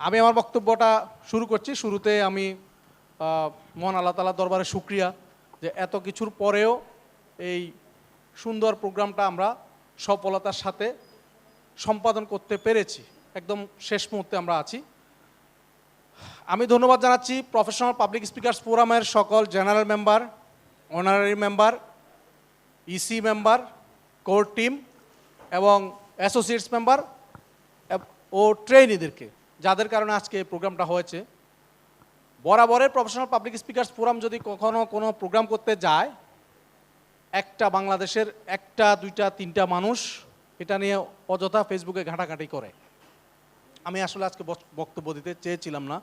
আমি আমার বক্তব্যটা শুরু করছি। শুরুতে আমি মহান আল্লাহ তালা দরবারে শুক্রিয়া যে এত কিছুর পরেও এই সুন্দর প্রোগ্রামটা আমরা সফলতার সাথে সম্পাদন করতে পেরেছি। একদম শেষ মুহূর্তে আমরা আছি। আমি ধন্যবাদ জানাচ্ছি প্রফেশনাল পাবলিক স্পিকার্স ফোরামের সকল general member honorary member EC member core team এবং অ্যাসোসিয়েটস মেম্বার ও ট্রেনিদেরকে যাদের কারণে আজকে প্রোগ্রামটা হয়েছে, বরাবরের প্রফেশনাল পাবলিক স্পিকার্স ফোরাম যদি কখনো কোনো প্রোগ্রাম করতে যায়, একটা বাংলাদেশের একটা, দুইটা, তিনটা মানুষ এটা নিয়ে অযথা ফেসবুকে ঘাঁটাঘাঁটি করে। আমি আসলে আজকে বক্তব্য দিতে চেয়েছিলাম না।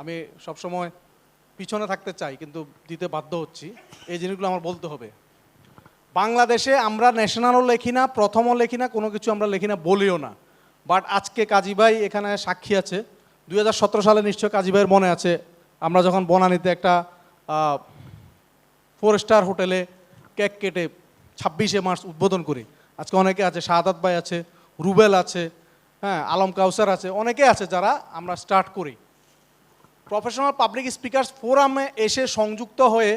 আমি সবসময় পিছনে থাকতে চাই, কিন্তু দিতে বাধ্য হচ্ছি। এই জিনিসগুলো আমার বলতে হবে। বাংলাদেশে আমরা ন্যাশনালও লেখি না, প্রথমও লেখি না, কোনো কিছু আমরা লেখি না, বলিও না। বাট আজকে কাজী ভাই এখানে সাক্ষী আছে। দুই হাজার সতেরো সালে নিশ্চয় কাজী ভাইয়ের মনে আছে। আমরা যখন বনানীতে একটা ফোর স্টার হোটেলে কেক কেটে ছাব্বিশে মার্চ উদ্বোধন করি, আজকে অনেকে আছে, শাহাদাত ভাই আছে, রুবেল আছে হ্যাঁ আলম কাউসার আছে, অনেকে আছে যারা আমরা স্টার্ট করি। প্রফেশনাল পাবলিক স্পিকার্স ফোরামে এসে সংযুক্ত হয়ে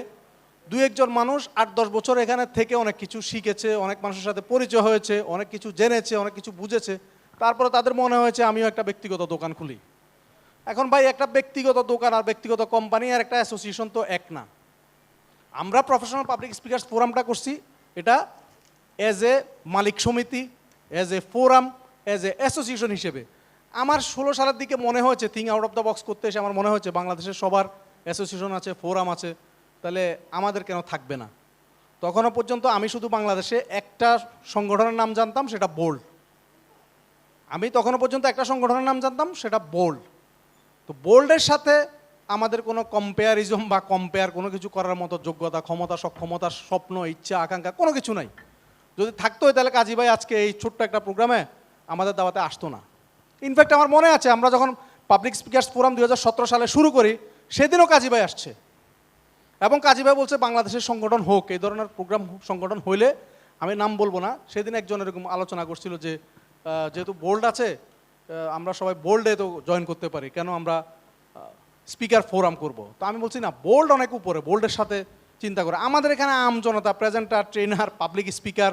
দু একজন মানুষ আট দশ বছর এখানে থেকে অনেক কিছু শিখেছে, অনেক মানুষের সাথে পরিচয় হয়েছে, অনেক কিছু জেনেছে, অনেক কিছু বুঝেছে। তারপরে তাদের মনে হয়েছে, আমিও একটা ব্যক্তিগত দোকান খুলি। এখন ভাই, একটা ব্যক্তিগত দোকান আর ব্যক্তিগত কোম্পানি আর একটা অ্যাসোসিয়েশন তো এক না। আমরা প্রফেশনাল পাবলিক স্পিকার্স ফোরামটা করছি। এটা অ্যাজ এ মালিক সমিতি as a forum as a association হিসেবে। আমার ষোলো সালের দিকে মনে হয়েছে think out of the box করতে এসে আমার মনে হয়েছে, বাংলাদেশের সবার অ্যাসোসিয়েশন আছে, ফোরাম আছে, তাহলে আমাদের কেন থাকবে না? তখনও পর্যন্ত আমি শুধু বাংলাদেশে একটা সংগঠনের নাম জানতাম, সেটা বোল্ড। আমি তখনও পর্যন্ত একটা সংগঠনের নাম জানতাম, সেটা বোল্ড। তো বোল্ডের সাথে আমাদের কোনো কম্পেয়ারিজম বা কম্পেয়ার কোনো কিছু করার মতো যোগ্যতা, ক্ষমতা, সক্ষমতা, স্বপ্ন, ইচ্ছা, আকাঙ্ক্ষা, কোনো কিছু নাই। যদি থাকতো হয় তাহলে কাজী ভাই আজকে এই ছোট্ট একটা প্রোগ্রামে আমাদের দাওয়াতে আসতো না। ইনফ্যাক্ট আমার মনে আছে, আমরা যখন পাবলিক স্পিকার্স ফোরাম দু হাজার সতেরো সালে শুরু করি, সেদিনও কাজী ভাই আসছে। এবং কাজী ভাই বলছে, বাংলাদেশের সংগঠন হোক, এই ধরনের প্রোগ্রাম, সংগঠন হইলে, আমি নাম বলব না। সেদিন একজন এরকম আলোচনা করছিল যে যেহেতু বোল্ড আছে আমরা সবাই বোল্ডে তো জয়েন করতে পারি, কেন আমরা স্পিকার ফোরাম করব? তো আমি বলছি না, বোল্ড অনেক উপরে, বোল্ডের সাথে চিন্তা করে। আমাদের এখানে আম জনতা প্রেজেন্টার ট্রেনার পাবলিক স্পিকার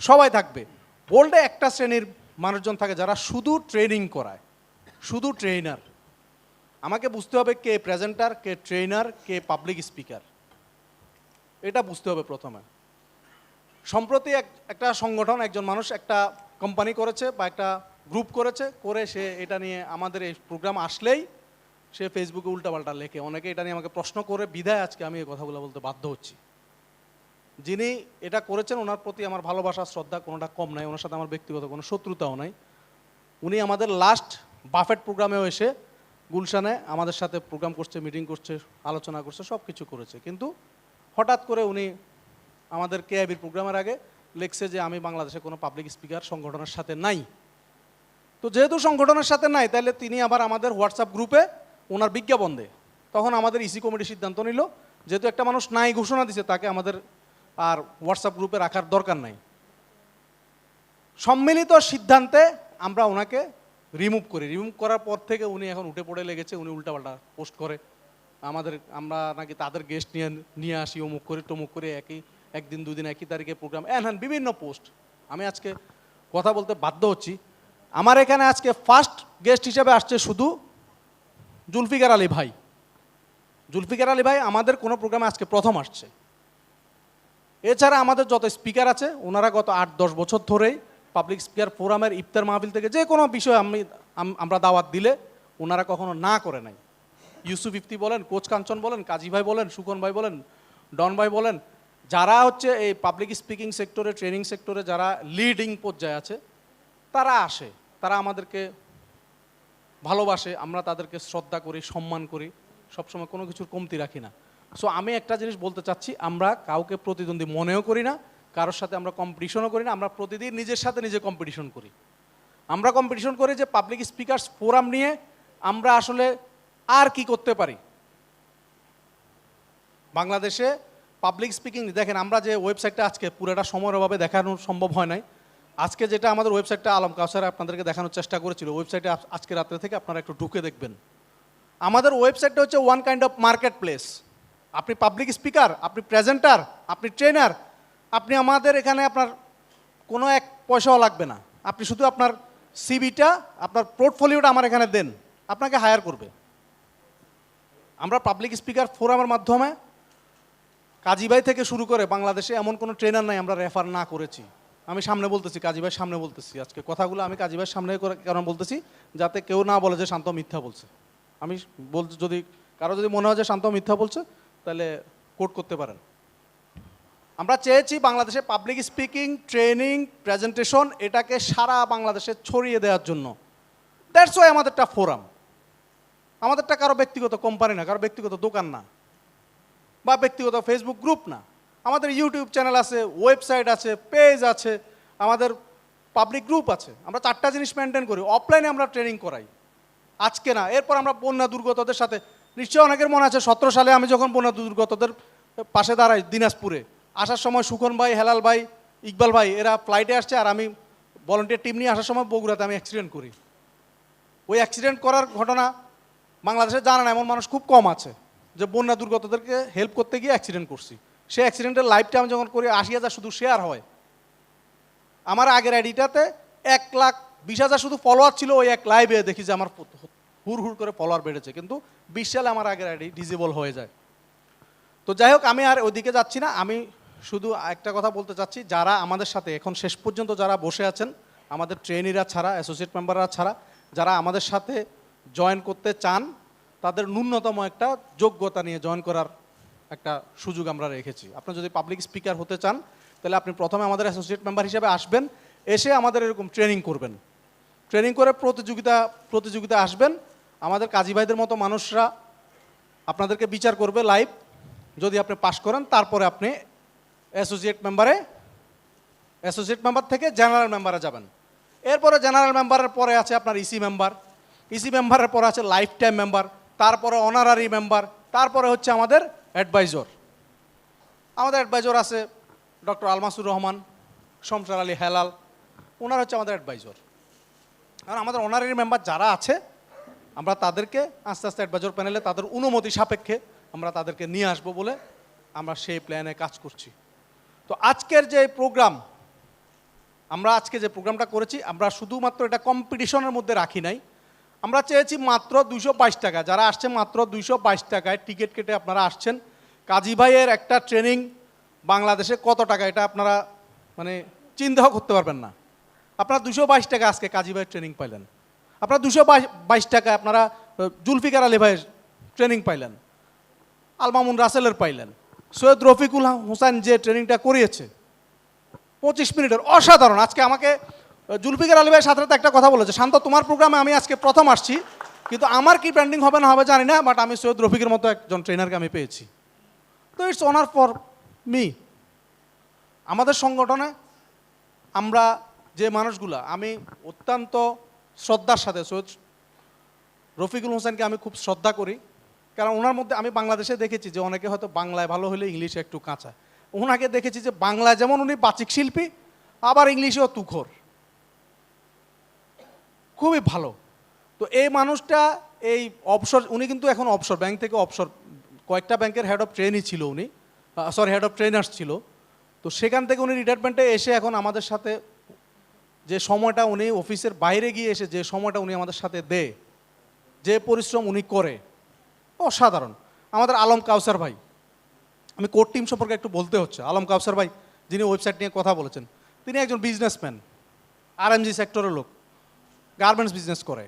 সবাই থাকবে। বোল্ডে একটা শ্রেণির মানুষজন থাকে যারা শুধু ট্রেনিং করায়, শুধু ট্রেনার আমাকে বুঝতে হবে কে প্রেজেন্টার কে ট্রেনার কে পাবলিক স্পিকার এটা বুঝতে হবে প্রথমে। সম্প্রতি এক, একটা সংগঠন, একজন মানুষ একটা কোম্পানি করেছে বা একটা গ্রুপ করেছে, করে সে এটা নিয়ে আমাদের এই প্রোগ্রাম আসলেই সে ফেসবুকে উল্টাপাল্টা লেখে। অনেকে এটা নিয়ে আমাকে প্রশ্ন করে, বিধায় আজকে আমি এই কথাগুলো বলতে বাধ্য হচ্ছি। যিনি এটা করেছেন, ওনার প্রতি আমার ভালোবাসা, শ্রদ্ধা কোনোটা কম নাই, ওনার সাথে আমার ব্যক্তিগত কোনো শত্রুতাও নাই। উনি আমাদের লাস্ট বাফেট প্রোগ্রামেও এসে গুলশানে আমাদের সাথে প্রোগ্রাম করছে মিটিং করছে, আলোচনা করছে সব কিছু করেছে। কিন্তু হঠাৎ করে উনি আমাদের কেআইবির প্রোগ্রামের আগে লিখছে যে আমি বাংলাদেশে কোনো পাবলিক স্পিকার সংগঠনের সাথে নাই। তো যেহেতু সংগঠনের সাথে নাই তাহলে তিনি আবার আমাদের হোয়াটসঅ্যাপ গ্রুপে ওনার বিজ্ঞাপন দেয়। তখন আমাদের ইসি কমিটি সিদ্ধান্ত নিল, যেহেতু একটা মানুষ নাই ঘোষণা দিছে, তাকে আমাদের আর হোয়াটসঅ্যাপ গ্রুপে রাখার দরকার নাই। সম্মিলিত সিদ্ধান্তে আমরা ওনাকে রিমুভ করি। রিমুভ করার পর থেকে উনি এখন উঠে পড়ে লেগেছে, উনি উল্টাপাল্টা পোস্ট করে। আমাদের, আমরা নাকি তাদের গেস্ট নিয়ে নিয়ে আসি, অমুক করি টমুক করে, একই একদিন, দুদিন, একই তারিখে প্রোগ্রাম এন, হ্যান, বিভিন্ন পোস্ট আমি আজকে কথা বলতে বাধ্য হচ্ছি। আমার এখানে আজকে ফার্স্ট গেস্ট হিসেবে আসছে শুধু জুলফিকার আলী ভাই। জুলফিকার আলী ভাই, আমাদের কোনো প্রোগ্রামে আজকে প্রথম আসছে। এছাড়া আমাদের যত স্পিকার আছে, ওনারা গত আট, দশ বছর ধরেই পাবলিক স্পিকার ফোরামের ইফতার মাহফিল থেকে যে কোনো বিষয় আমি, আমরা দাওয়াত দিলে ওনারা কখনো না করে নাই। ইউসুফ ইফতি বলেন, কোচ কাঞ্চন বলেন, কাজী ভাই বলেন, সুকন ভাই বলেন, ডন ভাই বলেন যারা হচ্ছে এই পাবলিক স্পিকিং সেক্টরে ট্রেনিং সেক্টরে যারা লিডিং পর্যায়ে আছে, তারা আসে, তারা আমাদেরকে ভালোবাসে, আমরা তাদেরকে শ্রদ্ধা করি, সম্মান করি, সবসময় কোনো কিছুর কমতি রাখি না। সো আমি একটা জিনিস বলতে চাচ্ছি, আমরা কাউকে প্রতিদ্বন্দ্বী মনেও করি না, কারোর সাথে আমরা কম্পিটিশনও করি না, আমরা প্রতিদিন নিজের সাথে নিজে কম্পিটিশন করি। আমরা কম্পিটিশন করি যে পাবলিক স্পিকার্স ফোরাম নিয়ে আমরা আসলে আর কি করতে পারি? বাংলাদেশে পাবলিক স্পিকিং দেখেন, আমরা যে ওয়েবসাইটটা আজকে পুরোটা সময়ের অভাবে দেখানো সম্ভব হয় নাই। আজকে যেটা আমাদের ওয়েবসাইটটা আলম কাউসারে আপনাদেরকে দেখানোর চেষ্টা করেছিল ওয়েবসাইটে আজকে রাত্রে থেকে আপনারা একটু ঢুকে দেখবেন। আমাদের ওয়েবসাইটটা হচ্ছে one kind of market place আপনি পাবলিক স্পিকার আপনি প্রেজেন্টার আপনি ট্রেনার আপনি আমাদের এখানে আপনার কোনো এক পয়সাও লাগবে না। আপনি শুধু আপনার সিবিটা আপনার পোর্টফোলিওটা আমার এখানে দেন। আপনাকে হায়ার করবে। আমরা পাবলিক স্পিকার ফোরামের মাধ্যমে কাজীবাই থেকে শুরু করে বাংলাদেশে এমন কোনো ট্রেনার নাই আমরা রেফার না করেছি। আমি সামনে বলতেছি কাজীবাই সামনে বলতেছি। আজকে কথাগুলো আমি কাজীবাইয়ের সামনে করে কারণ বলতেছি? যাতে কেউ না বলে যে শান্ত মিথ্যা বলছে। আমি বল, যদি কারও যদি মনে হয় যে শান্ত মিথ্যা বলছে, তাহলে কোট করতে পারেন। আমরা চেয়েছি বাংলাদেশে পাবলিক স্পিকিং ট্রেনিং প্রেজেন্টেশন এটাকে সারা বাংলাদেশে ছড়িয়ে দেওয়ার জন্য। দ্যাটস ওয়াই আমাদেরটা ফোরাম আমাদেরটা কারও ব্যক্তিগত কোম্পানি না, কারও ব্যক্তিগত দোকান না। বা ব্যক্তিগত ফেসবুক গ্রুপ না। আমাদের ইউটিউব চ্যানেল আছে ওয়েবসাইট আছে পেজ আছে, আমাদের পাবলিক গ্রুপ আছে। আমরা চারটা জিনিস মেনটেন করি। অফলাইনে আমরা ট্রেনিং করাই। আজকে না, এরপর আমরা বন্যা দুর্গতদের সাথে, নিশ্চয়ই অনেকের মনে আছে, সতেরো সালে আমি যখন বন্যা দুর্গতদের পাশে দাঁড়াই দিনাজপুরে, আসার সময় সুখন ভাই, হেলাল ভাই, ইকবাল ভাই, এরা ফ্লাইটে আসছে আর আমি ভলেন্টিয়ার টিম নিয়ে আসার সময় বগুড়াতে আমি অ্যাক্সিডেন্ট করি। ওই অ্যাক্সিডেন্ট করার ঘটনা বাংলাদেশে জানা না, এমন মানুষ খুব কম আছে। যে বন্যা দুর্গতদেরকে হেল্প করতে গিয়ে অ্যাক্সিডেন্ট করছি। সেই অ্যাক্সিডেন্টের লাইফটা আমি যখন করি, আশি হাজার শুধু শেয়ার হয়। আমার আগের আইডিটাতে এক লাখ বিশ হাজার শুধু ফলোয়ার ছিল, ওই এক লাইভে দেখি যে আমার হুর হুর করে ফলোয়ার বেড়েছে। কিন্তু বিশ সালে আমার আগের আইডি ডিজেবল হয়ে যায়। তো যাই হোক, আমি আর ওইদিকে যাচ্ছি না। আমি শুধু একটা কথা বলতে চাচ্ছি, যারা আমাদের সাথে এখন শেষ পর্যন্ত যারা বসে আছেন, আমাদের ট্রেনিরা ছাড়া অ্যাসোসিয়েট মেম্বাররা ছাড়া, যারা আমাদের সাথে জয়েন করতে চান তাদের ন্যূনতম একটা যোগ্যতা নিয়ে জয়েন করার একটা সুযোগ আমরা রেখেছি। আপনি যদি পাবলিক স্পিকার হতে চান, তাহলে আপনি প্রথমে আমাদের অ্যাসোসিয়েট মেম্বার হিসেবে আসবেন, এসে আমাদের এরকম ট্রেনিং করবেন। ট্রেনিং করে প্রতিযোগিতা প্রতিযোগিতা আসবেন। আমাদের কাজী ভাইদের মতো মানুষরা আপনাদেরকে বিচার করবে লাইভ যদি আপনি পাশ করেন, তারপরে আপনি অ্যাসোসিয়েট মেম্বারে অ্যাসোসিয়েট মেম্বার থেকে জেনারেল মেম্বারে যাবেন। এরপরে জেনারেল মেম্বারের পরে আছে আপনার ইসি মেম্বার ইসি মেম্বারের পরে আছে লাইফ টাইম মেম্বার তারপরে অনারারি মেম্বার তারপরে হচ্ছে আমাদের অ্যাডভাইজর আমাদের অ্যাডভাইজর আছে ডক্টর আলমাসুর রহমান শমসার আলী হেলাল ওনার হচ্ছে আমাদের অ্যাডভাইজর আর আমাদের অনারারি মেম্বার যারা আছে, আমরা তাদেরকে আস্তে আস্তে অ্যাডভাইজর প্যানেলে তাদের অনুমতি সাপেক্ষে আমরা তাদেরকে নিয়ে আসব বলে আমরা সেই প্ল্যানে কাজ করছি। তো আজকের যে প্রোগ্রাম আমরা আজকে যে প্রোগ্রামটা করেছি, আমরা শুধুমাত্র এটা কম্পিটিশনের মধ্যে রাখি নাই। আমরা চেয়েছি মাত্র দুশো টাকা। যারা আসছে মাত্র দুশো বাইশ টাকায় টিকিট কেটে আপনারা আসছেন। কাজী ভাইয়ের একটা ট্রেনিং বাংলাদেশে কত টাকা, এটা আপনারা মানে চিন্তাও করতে পারবেন না। আপনারা দুশো বাইশ টাকা আজকে কাজী ভাইয়ের ট্রেনিং পাইলেন। আপনারা দুশো বাইশ টাকায় আপনারা জুলফিকার আলী ভাইয়ের ট্রেনিং পাইলেন। আলমামুন রাসেলের পাইলেন। সৈয়দ রফিকুল হোসেন যে ট্রেনিংটা করিয়েছে, পঁচিশ মিনিটের অসাধারণ। আজকে আমাকে জুলফিকার আলী ভাইয়ের সাথে একটা কথা বলেছে। শান্ত, তোমার প্রোগ্রামে আমি আজকে প্রথম আসছি, কিন্তু আমার কি ব্র্যান্ডিং হবে না হবে জানি না বাট আমি সৈয়দ রফিকের মতো একজন ট্রেনারকে আমি পেয়েছি। তো ইটস অনার ফর মি আমাদের সংগঠনে আমরা যে মানুষগুলা, আমি অত্যন্ত শ্রদ্ধার সাথে সৈয়দ রফিকুল হোসেনকে আমি খুব শ্রদ্ধা করি, কারণ ওনার মধ্যে আমি বাংলাদেশে দেখেছি যে অনেকে হয়তো বাংলায় ভালো হলে ইংলিশে একটু কাঁচা। ওনাকে দেখেছি যে বাংলায় যেমন উনি বাচিক শিল্পী, আবার ইংলিশেও তুখর। খুবই ভালো। তো এই মানুষটা এই অবসর উনি কিন্তু এখন অবসর ব্যাংক থেকে অবসর কয়েকটা ব্যাংকের হেড অফ ট্রেনই ছিল উনি সরি হেড অফ ট্রেনার্স ছিল। তো সেখান থেকে উনি রিটায়ারমেন্টে এসে এখন আমাদের সাথে যে সময়টা উনি অফিসের বাইরে গিয়ে এসে যে সময়টা উনি আমাদের সাথে দেয়, যে পরিশ্রম উনি করে, অসাধারণ। আমাদের আলম কাউসার ভাই, আমি কোর টিম সম্পর্কে একটু বলতে হচ্ছে। আলম কাউসার ভাই, যিনি ওয়েবসাইট নিয়ে কথা বলেছেন, তিনি একজন বিজনেসম্যান আর এমজি সেক্টরের লোক। গার্মেন্টস বিজনেস করে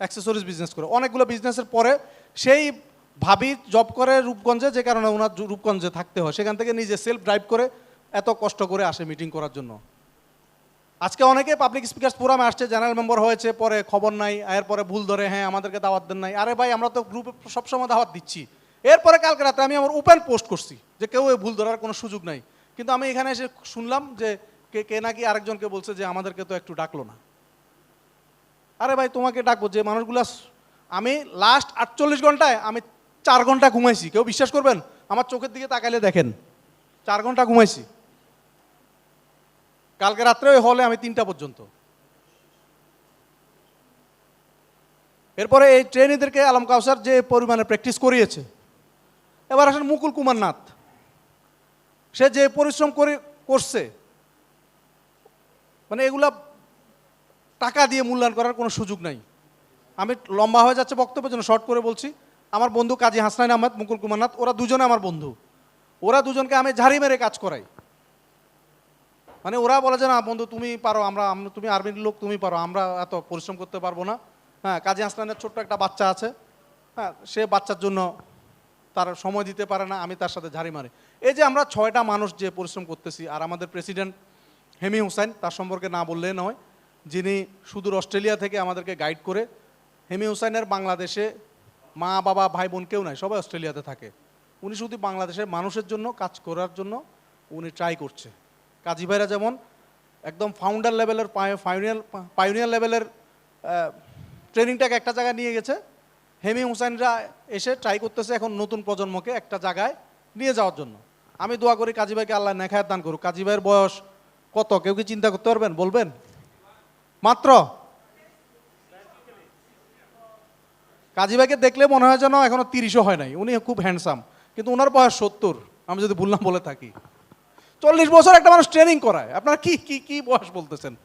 অ্যাক্সেসরিজ বিজনেস করে। অনেকগুলো বিজনেসের পরে সেই ভাবি জব করে রূপগঞ্জে, যে কারণে ওনার রূপগঞ্জে থাকতে হয়। সেখান থেকে নিজে সেলফ ড্রাইভ করে এত কষ্ট করে আসে মিটিং করার জন্য। আজকে অনেকে পাবলিক স্পিকার ফোরামে আসছে জেনারেল মেম্বার হয়েছে, পরে খবর নাই এর পরে ভুল ধরে হ্যাঁ আমাদেরকে দাওয়াত দেন নাই। আরে ভাই, আমরা তো গ্রুপে সবসময় দাওয়াত দিচ্ছি। এরপরে কালকে রাতে আমি আমার ওপেন পোস্ট করছি, যে কেউ ভুল ধরার কোনো সুযোগ নাই। কিন্তু আমি এখানে এসে শুনলাম যে কে কে নাকি আরেকজনকে বলছে যে আমাদেরকে তো একটু ডাকলো না। আরে ভাই, তোমাকে ডাকবো, যে মানুষগুলা আমি লাস্ট আটচল্লিশ ঘন্টায় আমি চার ঘণ্টা ঘুমাইছি। কেউ বিশ্বাস করবেন? আমার চোখের দিকে তাকাইলে দেখেন। চার ঘণ্টা ঘুমাইছি। কালকে রাত্রে ওই হলে আমি তিনটা পর্যন্ত। এরপরে এই ট্রেনিদেরকে আলম কাউসার যে পরিমাণে প্র্যাকটিস করিয়েছে। এবার আসেন মুকুল কুমার নাথ। সে যে পরিশ্রম করে করছে মানে এগুলা টাকা দিয়ে মূল্যায়ন করার কোনো সুযোগ নাই। আমি লম্বা হয়ে যাচ্ছে বক্তব্যের জন্য শর্ট করে বলছি। আমার বন্ধু কাজী হাসনাইন আহমেদ, মুকুল কুমার নাথ, ওরা দুজনে আমার বন্ধু। ওরা দুজনকে আমি ঝাড়ি মেরে কাজ করাই। মানে ওরা বলে যে, না, বন্ধু, তুমি পারো, আমরা তুমি আর্মির লোক, তুমি পারো, আমরা এত পরিশ্রম করতে পারব না। হ্যাঁ কাজী হাসনানের ছোট্ট একটা বাচ্চা আছে। হ্যাঁ সে বাচ্চার জন্য তার সময় দিতে পারে না, আমি তার সাথে ঝাড়ি মারি। এই যে আমরা ছয়টা মানুষ যে পরিশ্রম করতেছি, আর আমাদের প্রেসিডেন্ট হেমি হুসাইন, তার সম্পর্কে না বললে নয় যিনি সুদূর অস্ট্রেলিয়া থেকে আমাদেরকে গাইড করে, হেমি হুসাইনের বাংলাদেশে মা, বাবা, ভাই, বোন কেউ নাই, সবাই অস্ট্রেলিয়াতে থাকে। উনি শুধু বাংলাদেশের মানুষের জন্য কাজ করার জন্য উনি ট্রাই করছে। কাজী ভাইরা যেমন একদম ফাউন্ডার লেভেলের পাইনিয়ার পাইনিয়ার লেভেলের ট্রেনিংটাকে একটা জায়গায় নিয়ে গেছে। হেমি হুসাইনরা এসে ট্রাই করতেছে এখন নতুন প্রজন্মকে একটা জায়গায় নিয়ে যাওয়ার জন্য। আমি দোয়া করি কাজী ভাইকে আল্লাহ নেখায়াত দান করুক। কাজী ভাইয়ের বয়স কত? কেউ কি চিন্তা করতে পারবেন? বলবেন? মাত্র? কাজী ভাইকে দেখলে মনে হয় যেন এখনও তিরিশও হয় নাই। উনি খুব হ্যান্ডসাম কিন্তু ওনার বয়স সত্তর। আমি যদি ভুললাম বলে থাকি। চল্লিশ বছর একটা মানুষ ট্রেনিং করায়। আপনারা কি কি কি বয়স বলতেছেন?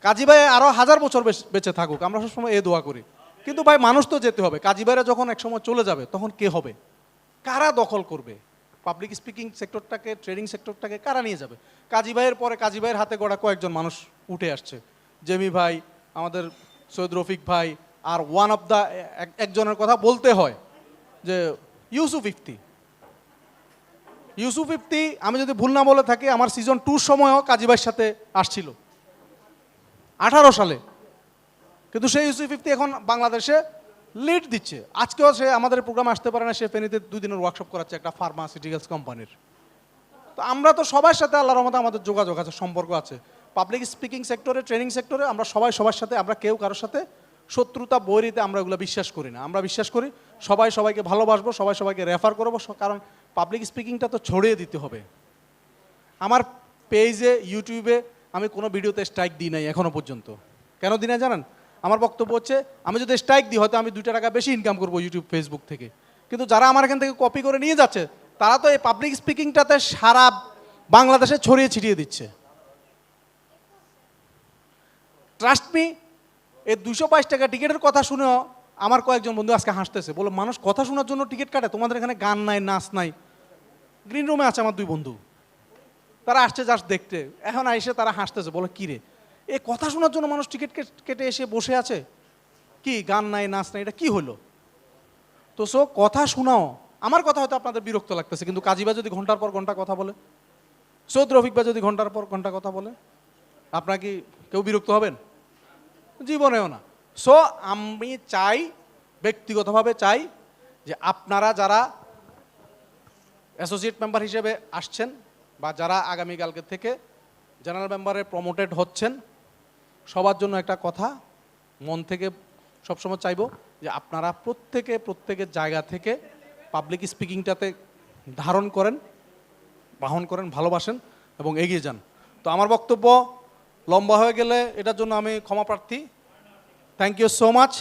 কাজী ভাই আরও হাজার বছর বেঁচে থাকুক। আমরা সবসময় এ দোয়া করি। কিন্তু ভাই, মানুষ তো যেতে হবে। কাজী ভাইরা যখন একসময় চলে যাবে, তখন কে হবে? কারা দখল করবে? পাবলিক স্পিকিং সেক্টরটাকে ট্রেনিং সেক্টরটাকে কারা নিয়ে যাবে? কাজী ভাইয়ের পরে কাজী ভাইয়ের হাতে গড়া কয়েকজন মানুষ উঠে আসছে। জেমি ভাই, আমাদের সৈয়দ রফিক ভাই, আর ওয়ান অফ দ্য একজনের কথা বলতে হয় যে ইউসুফ ইফতি ইউসুফ ইফতি আমি যদি ভুল না বলে থাকি, আমার সিজন টুর সময়ও কাজী ভাইয়ের সাথে আসছিল। আঠারো সালে। কিন্তু সেই ইউসুফ ইফতি এখন বাংলাদেশে লিড দিচ্ছে। আজকেও সে আমাদের প্রোগ্রাম আসতে পারে না, সে ফেনীতে দুই দিনের ওয়ার্কশপ করাচ্ছে একটা ফার্মাসিউটিক্যালস কোম্পানির তো আমরা তো সবার সাথে আল্লাহর রহমতে আমাদের যোগাযোগ আছে, সম্পর্ক আছে। পাবলিক স্পিকিং সেক্টরে ট্রেনিং সেক্টরে আমরা সবাই সবার সাথে, আমরা কেউ কারোর সাথে শত্রুতা বৈরিতে আমরা এগুলো বিশ্বাস করি না। আমরা বিশ্বাস করি সবাই সবাইকে ভালোবাসবো, সবাই সবাইকে রেফার করব কারণ পাবলিক স্পিকিংটা তো ছড়িয়ে দিতে হবে। আমার পেজে ইউটিউবে আমি কোনো ভিডিওতে স্ট্রাইক দিই নাই এখনও পর্যন্ত। কেন দিই নাই জানেন? আমার বক্তব্য হচ্ছে, আমি যদি স্ট্রাইক দিই, হয়তো আমি দুইটা টাকা বেশি ইনকাম করব ইউটিউব ফেসবুক থেকে। কিন্তু যারা আমার এখান থেকে কপি করে নিয়ে যাচ্ছে, তারা তো এই পাবলিক স্পিকিংটাতে সারা বাংলাদেশে ছড়িয়ে ছিটিয়ে দিচ্ছে। ট্রাস্ট মি এই দুশো বাইশ টাকা টিকিটের কথা শুনেও আমার কয়েকজন বন্ধু আজকে হাসতেছে। বলো, মানুষ কথা শোনার জন্য টিকিট কাটে? তোমাদের এখানে গান নাই, নাচ নাই। গ্রিন রুমে আছে আমার দুই বন্ধু। তারা আসছে জাস্ট দেখতে। এখন এসে তারা হাসতেছে। বলো, কী রে? এ কথা শোনার জন্য মানুষ টিকিট কেটে এসে বসে আছে? কি গান নাই, নাচ নাই, এটা কি হলো? তো সো, কথা শোনাও। আমার কথা হয়তো আপনাদের বিরক্ত লাগতেছে, কিন্তু কাজীবা যদি ঘণ্টার পর ঘণ্টা কথা বলে, সৌদ রফিক বা যদি ঘণ্টার পর ঘণ্টা কথা বলে, আপনার কি কেউ বিরক্ত হবেন? জীবনেও না। সো আমি চাই, ব্যক্তিগতভাবে চাই, যে আপনারা যারা অ্যাসোসিয়েট মেম্বার হিসেবে আসছেন বা যারা আগামীকালকে থেকে জেনারেল মেম্বারে প্রমোটেড হচ্ছেন, সবার জন্য একটা কথা, মন থেকে সবসময় চাইব যে আপনারা প্রত্যেকে, প্রত্যেকের জায়গা থেকে পাবলিক স্পিকিংটাতে ধারণ করেন, বাহন করেন, ভালোবাসেন এবং এগিয়ে যান। তো আমার বক্তব্য লম্বা হয়ে গেলে এটার জন্য আমি ক্ষমা প্রার্থী। Thank you so much